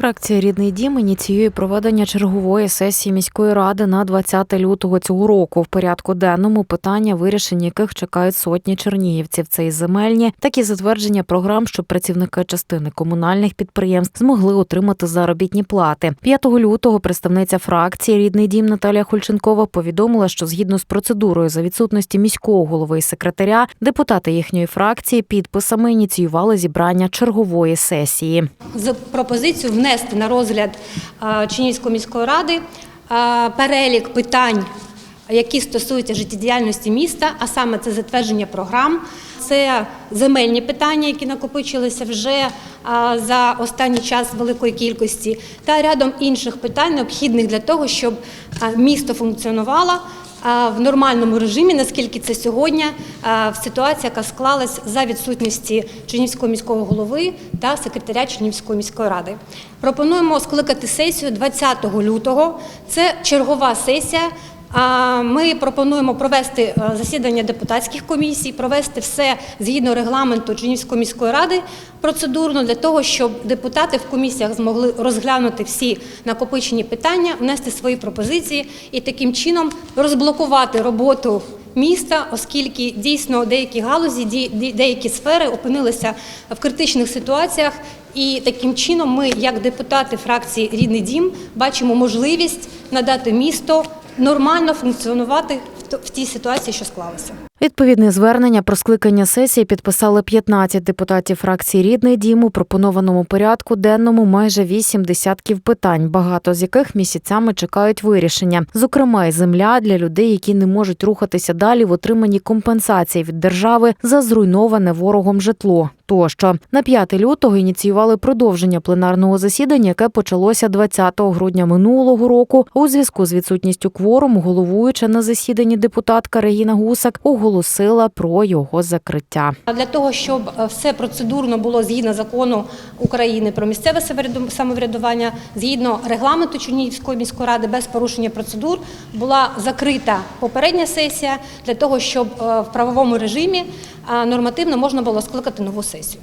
Фракція Рідний дім ініціює проведення чергової сесії міської ради на 20 лютого цього року. В порядку денному питання, вирішення яких чекають сотні чернігівців. Це і земельні, так і затвердження програм, щоб працівники частини комунальних підприємств змогли отримати заробітні плати. 5 лютого представниця фракції Рідний дім Наталія Хульченкова повідомила, що згідно з процедурою за відсутності міського голови і секретаря, депутати їхньої фракції підписами ініціювали зібрання чергової сесії. з пропозицією внести на розгляд Чинівської міської ради перелік питань, які стосуються життєдіяльності міста, а саме це затвердження програм, це земельні питання, які накопичилися вже за останній час великої кількості, та рядом інших питань, необхідних для того, щоб місто функціонувало в нормальному режимі, наскільки це сьогодні в ситуації, яка склалась за відсутності Чернівського міського голови та секретаря Чернівської міської ради. Пропонуємо скликати сесію 20 лютого. Це чергова сесія. Ми пропонуємо провести е, засідання депутатських комісій, провести все згідно регламенту Чернівської міської ради процедурно для того, щоб депутати в комісіях змогли розглянути всі накопичені питання, внести свої пропозиції і таким чином розблокувати роботу міста, оскільки дійсно деякі галузі, деякі сфери опинилися в критичних ситуаціях. І таким чином ми, як депутати фракції Рідний дім, бачимо можливість надати місто нормально функціонувати в тій ситуації, що склалася. Відповідне звернення про скликання сесії підписали 15 депутатів фракції Рідний дім у пропонованому порядку денному майже вісім десятків питань, багато з яких місяцями чекають вирішення. Зокрема, й земля для людей, які не можуть рухатися далі в отриманні компенсації від держави за зруйноване ворогом житло. Тощо на 5 лютого ініціювали продовження пленарного засідання, яке почалося 20 грудня минулого року. У зв'язку з відсутністю кворуму головуюча на засіданні депутатка Регіна Гусак оголосила про його закриття. Для того, щоб е, все процедурно було згідно закону України про місцеве самовряду- самоврядування, згідно регламенту Чернігівської міської ради, без порушення процедур, була закрита попередня сесія для того, щоб е, в правовому режимі е, нормативно можна було скликати нову сесію.